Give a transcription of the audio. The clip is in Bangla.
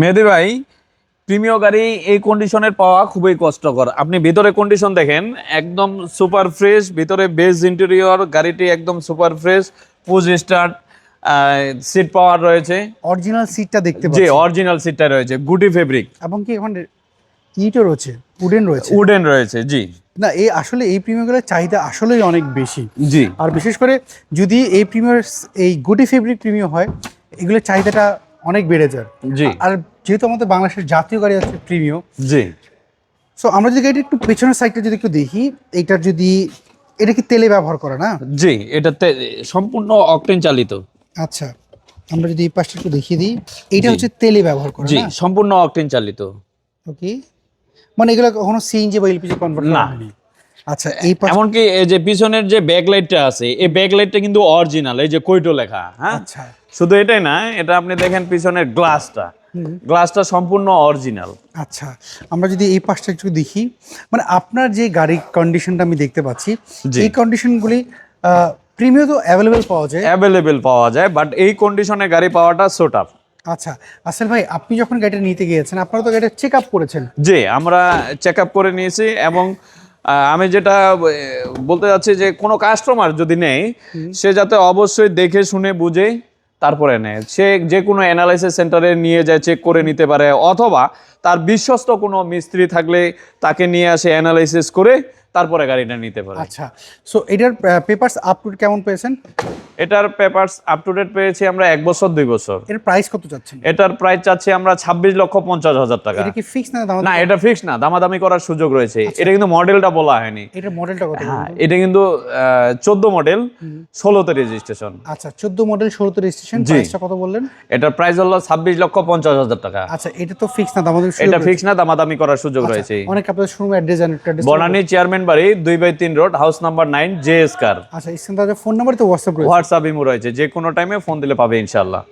মেহেদি ভাই প্রিমিয় গাড়ি এই কন্ডিশনের পাওয়া খুবই কষ্টকর। আপনি ভিতরে কন্ডিশন দেখেন একদম সুপার ফ্রেশ ভিতরে বেস ইন্টেরিয়র গাড়িটি একদম super fresh push start seat power রয়েছে। অরিজিনাল সিটটা দেখতে জি অরিজিনাল সিটটা রয়েছে গুটি ফেব্রিক এবং কি এখন ইটও রয়েছে উডেন রয়েছে? উডেন রয়েছে জি। না এই আসলে এই প্রিমিয়ারগুলোর চাহিদা আসলেই অনেক বেশি। জি। আর বিশেষ করে যদি এই প্রিমিয়ার এই গুটি ফেব্রিক প্রিমিয়াম হয় এগুলোর চাহিদাটা অনেক বেড়ে যায়। জি। আর যেহেতু আমাদের বাংলাদেশের জাতীয় গাড়ি আছে প্রিমিয়াম জি। সো আমরা যদি গাড়িটা একটু পেছনের সাইডটা যদি একটু দেখি এইটার যদি এটা কি তেলে ব্যবহার করে না? জি এটাতে সম্পূর্ণ অকটেন চালিত। আচ্ছা আমরা যদি এই পাশটা একটু দেখিয়ে দিই এটা হচ্ছে তেলে ব্যবহার করে জি সম্পূর্ণ অকটেন চালিত। ওকে মানে এগুলো কখনো সিএনজি বা এলপিজি কনভার্ট না। আচ্ছা এই এমনকি এই যে পিছনের যে ব্যাকলাইটটা আছে এই ব্যাকলাইটটা কিন্তু অরিজিনাল এই যে কৈটো লেখা হ্যাঁ? আচ্ছা। শুধু এটাই না এটা আপনি দেখেন পিছনের গ্লাসটা গ্লাসটা সম্পূর্ণ অরিজিনাল আচ্ছা আমরা যদি এই পাশটা একটু দেখি মানে আপনার যে গাড়ির কন্ডিশনটা আমি দেখতে পাচ্ছি। এই কন্ডিশনগুলি প্রিমিয়াম তো অ্যাভেলেবেল পাওয়া যায়। অ্যাভেলেবেল পাওয়া যায় বাট এই কন্ডিশনে গাড়ি পাওয়াটা সোট আপ আচ্ছা আসল ভাই আপনি যখন গাড়িটা নিতে গিয়েছেন আপনারা তো গাড়িটা চেক আপ করেছেন। জি আমরা চেক আপ করে নিয়েছি এবং আমি যেটা বলতে যাচ্ছি যে কোনো কাস্টমার যদি নেই সে যাতে অবশ্যই দেখে শুনে বুঝে তারপরে নেয়। সে যে কোনো অ্যানালাইসিস সেন্টারে নিয়ে যায় চেক করে নিতে পারে অথবা তার বিশ্বস্ত কোনো মিস্ত্রি থাকলে তাকে নিয়ে আসে অ্যানালাইসিস করে তারপরে গাড়িটা নিতে পারে। আচ্ছা সো এটার পেপারস আপ টু কেমন পেয়েছেন? এটার পেপারস আপ টু ডেট পেয়েছি আমরা এক বছর দুই বছর। এর প্রাইস কত চাচ্ছেন এটার প্রাইস চাচ্ছি আমরা ছাব্বিশ লক্ষ পঞ্চাশ হাজার টাকা। এটা কি ফিক্স না দাম না এটা ফিক্স না দামাদামি করার সুযোগ রয়েছে। আচ্ছা। এটা কিন্তু মডেলটা বলা হয়নি। এটার মডেলটা কত? হ্যাঁ এটা কিন্তু চোদ্দ মডেল ষোলোতে রেজিস্ট্রেশন আচ্ছা চোদ্দ মডেল ষোলোতে রেজিস্ট্রেশন জি। প্রাইসটা কত বললেন? এটার প্রাইস হলো ছাব্বিশ লক্ষ পঞ্চাশ হাজার টাকা। আচ্ছা এটা তো ফিক্স না দাম আমাদের এটা ফিক্স না দামাদামি করার সুযোগ রয়েছে। অনেক আপনাদের শোরুম অ্যাড্রেস জানেন বনানী চেয়ারম্যান বাড়ি দুই বাই তিন road house number nine J S car আচ্ছা ফোন নাম্বার তো হোয়াটসঅ্যাপ হোয়াটসঅ্যাপ ইমো রয়েছে যে কোনো টাইমে ফোন দিলে পাবে ইনশাল্লাহ